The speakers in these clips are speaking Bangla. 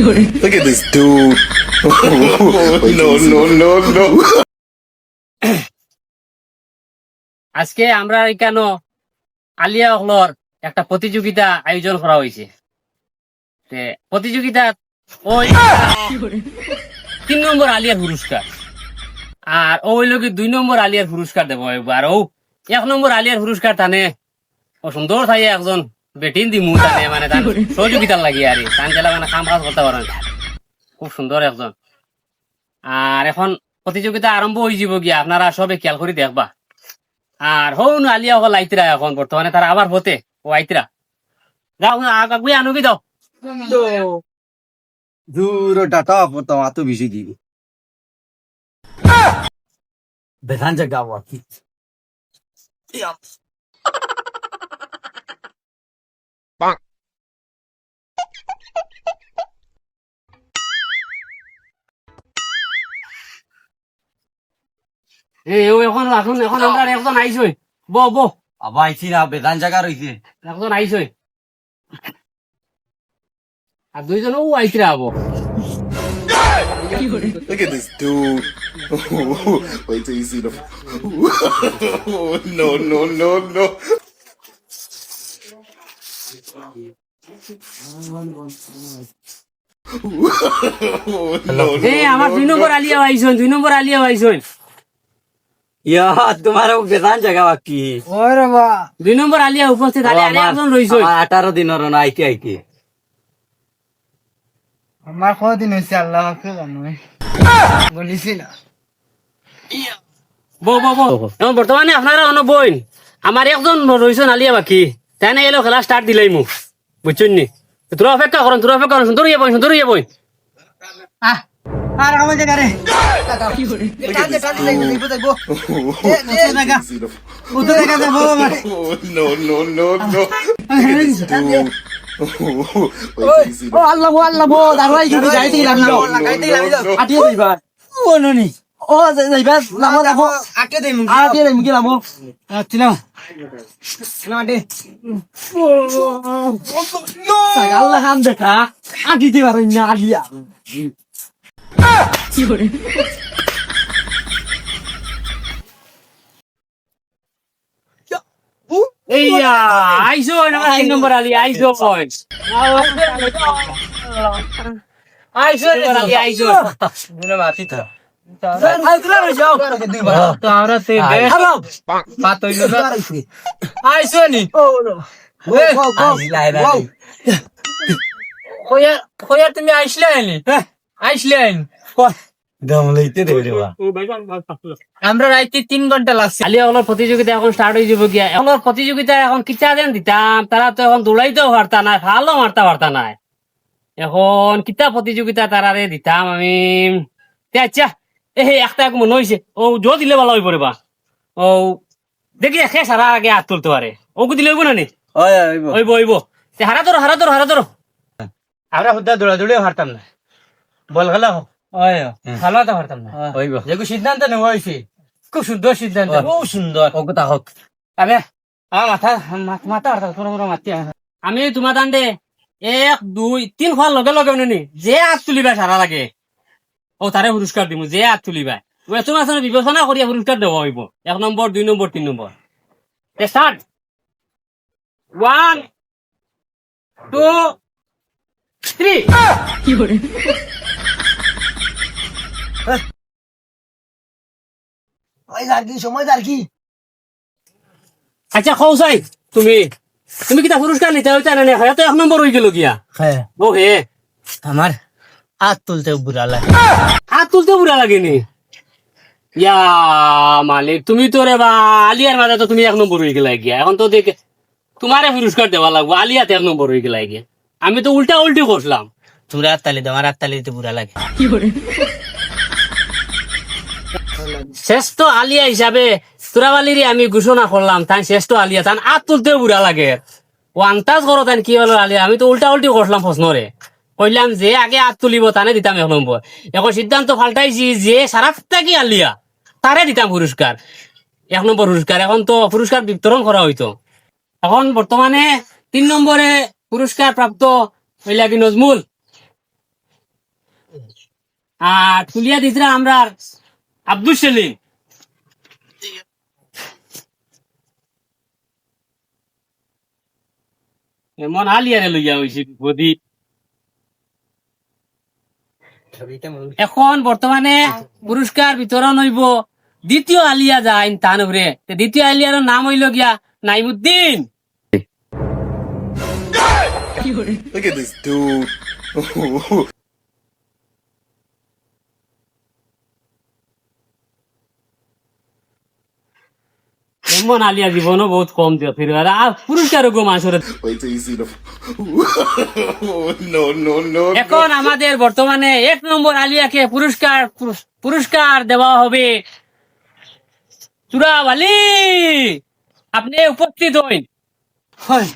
Look at this dude. no, no, no, no. আজকে আমরা এখানে আলিয়া হলর একটা প্রতিযোগিতা আয়োজন করা হয়েছে। প্রতিযোগিতা ওই তিন নম্বর আলিয়ার পুরস্কার। আর ওই লোক দুই নম্বর আলিয়ার পুরস্কার দেবো এবার। ও এক নম্বর আলিয়ার পুরস্কার টানে ও সুন্দর থাকে একজন। বেটিন দিমু টানে মানে তার সহযোগিতার লাগে আর তান গেলে মানে কাম কাজ করতে পারেন খুব সুন্দর একজন। আর এখন প্রতিযোগিতা আরম্ভ হয়ে যাব গিয়া। আপনারা সবে খেয়াল করে দেখবা। আর হন আলিয়া হল আইতরা এখন। বর্তমানে তারা আবার হতে ও আইতরা যাও আগুয়ে আনুবি দাও দূর ডাটা তো এত বেশি কি বেধান জায়গা কি এ ও এখন এখন এখন আমরা একজন আইসই ব ব আবার আইছি না বেধান জায়গা রইছে একজন আইসই আর দুইজন ও আইতরা হব Look at this dude. Wait till you see the. no, no, no, no. no, এ আমার দুই নম্বর আলিয়া আইসন দুই নম্বর আলিয়া আইসন ইয়া তোমার বেধান জায়গা বাকি। ওরে বা। দুই নম্বর আলিয়া উপস্থিত আলিয়া আর একজন রইসই আঠারো দিনের না আইকে আইকে আমার কদিন হয়েছে আল্লাহ হাফিজ আমি বলিছি না ব ব ব। এখন বর্তমানে আপনারা অন বইন। আমার একজন রইসন আলিয়া বাকি। তাই না এলো খেলা স্টার্ট দিলাই মোক। বুঝছেন নি? তোরা অপেক্ষা করেন তোরা অপেক্ষা করেন সুন্দর ইয়ে বই সুন্দর ইয়ে বই আহ আর আমার জায়গা রে Look at this dude. Wait till you see the. উঠে দেখা যাব আমার no, no, no, no. Look at this dude. Wait till you see O the. আল্লাহ আল্লাহ দেখা আটি দিবা না আলিয়া এইয়া তিন নম্বর আলি আইসন আইসন আলি আইসন আমরা সে হ্যালো। পাত হইল না। আইসনি কইয়া কইয়া তুমি আইসলে আইনি আইসলে আইনি দম লইতে দেবে রে আমরা রাইতে তিন ঘণ্টা লাগছে। আলিয়া হলোর প্রতিযোগিতা এখন স্টার্ট হয়ে যাব গিয়া। এখন প্রতিযোগিতা এখন কিচ্ছা দেন দিতাম তারা তো এখন দৌড়াইতেও পারতা নাই ভালো মারতে পারতা নাই। এখন কিতা প্রতিযোগিতা তারারে দিতাম আমি। তে আচ্ছা এ একটা এক মনে হয়েছে ও জো দিলে ভালো হয়ে পড়ে বা। ও দেখি একে সারা আগে হাত তুলতে পারে। ওকে দিলে হইব না নি? ওইব তে হারা ধরো হারা ধরো হারা ধরো। আমরা হুদা দৌড়া দৌড়িয়ে পারতাম না। বল খেলা হোক। খেলাতে পারতাম না। ওইব সিদ্ধান্ত নেওয়া হয়েছে খুব সুন্দর সিদ্ধান্ত। খুব সুন্দর। ওকে হোক। আরে আমার মাথা মাথা মাথা হারতাম কোনো কোনো মাতি আমি তোমার দান্ডে এক দুই তিন খোয়ার লগে লগে নি যে হাত তুলিবা সারা লাগে। ও তারে পুরস্কার দিমু যে হাত তুলিবা। তুমি আসলে বিবেচনা করিয়া পুরস্কার দেওয়া হইব। এক নম্বর দুই নম্বর তিন number start one two three ওই কি সময় কি? আচ্ছা খৌসাই তুমি? তুমি কিতা পুরস্কার নিতে হইতা না হয়তো এক নম্বর হয়ে গেল গিয়া। হ্যাঁ। ও হে আমার হাত তুলতে বুড়া লাগে। হাত তুলতে বুড়া লাগেনি ইয়া মালিক তুমি তো রে বা আলিয়ার মাঝে তো তুমি এক নম্বর হয়ে গেলা গিয়া। এখন তো দেখ তোমারে পুরস্কার দেওয়া লাগবো আলিয়াতে এক নম্বর হয়ে গেলা গিয়া। আমি তো উল্টা উল্টি করলাম তোর হাত তালি দে আমার হাত তালি দিতে বুড়া লাগে শ্রেষ্ঠ আলিয়া হিসাবে তুরাবালিরি আমি ঘোষণা করলাম, তাই শ্রেষ্ঠ আলিয়া। তান হাত তুলতেও বুড়া লাগে। ও আন্তাজ করো তাই কি হলো আলিয়া? আমি তো উল্টা উল্টি করলাম প্রশ্নরে কইলাম যে আগে হাত তুলিব, তানে দিতাম এক নম্বর এখন সিদ্ধান্ত পাল্টাইছি যে সারা কি আলিয়া? তারে দিতাম পুরস্কার এক নম্বর পুরস্কার এখন তো পুরস্কার বিতরণ করা হইতো এখন বর্তমানে তিন নম্বরে পুরস্কার প্রাপ্ত হইলা কি নজমুল। আর তুলিয়া দিতরা আমরা আব্দুল সেলিম। এমন আলিয়ারে লইয়া হয়েছে বিপদী। এখন বর্তমানে পুরস্কার বিতরণ হইব। দ্বিতীয় আলিয়া যায় তান উপরে দ্বিতীয় আলিয়ার নাম হইল গিয়া নাইমুদ্দিন। Look at. এমন আলিয়া জীবনও বহুত কম দিও ফির আর পুরস্কার গো মাসরে. এখন আমাদের বর্তমানে এক নম্বর আলিয়াকে পুরস্কার পুরস- পুরস্কার দেওয়া হবে চুরাবালি আপনি উপস্থিত হইন হয়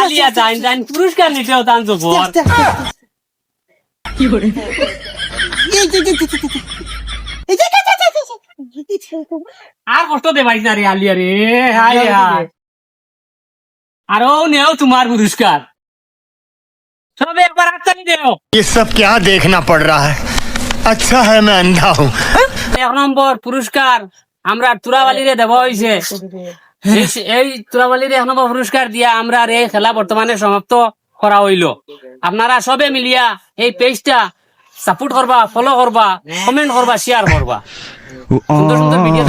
আলিয়া যাইন যাইন পুরস্কার নিতেও তান তো কি করে এই যে যে যে যে এই যে আর কষ্ট দে পারিস না রে আলিয়া রে হাই হাই আর ও নেও তোমার পুরস্কার সবে একবার হাততালি দেও ये सब क्या देखना पड़ रहा है अच्छा है मैं अंधा हूँ এক নম্বর পুরস্কার আমরা তুরাবালিরে দেওয়া হয়েছে এই- এই তুরাবালির এক নম্বর পুরস্কার দিয়া আমরা আর এই খেলা বর্তমানে সমাপ্ত করা হইল আপনারা সবে মিলিয়া এই পেজটা সাপোর্ট করবা ফলো করবা কমেন্ট করবা শেয়ার করবা। সুন্দর সুন্দর ভিডিও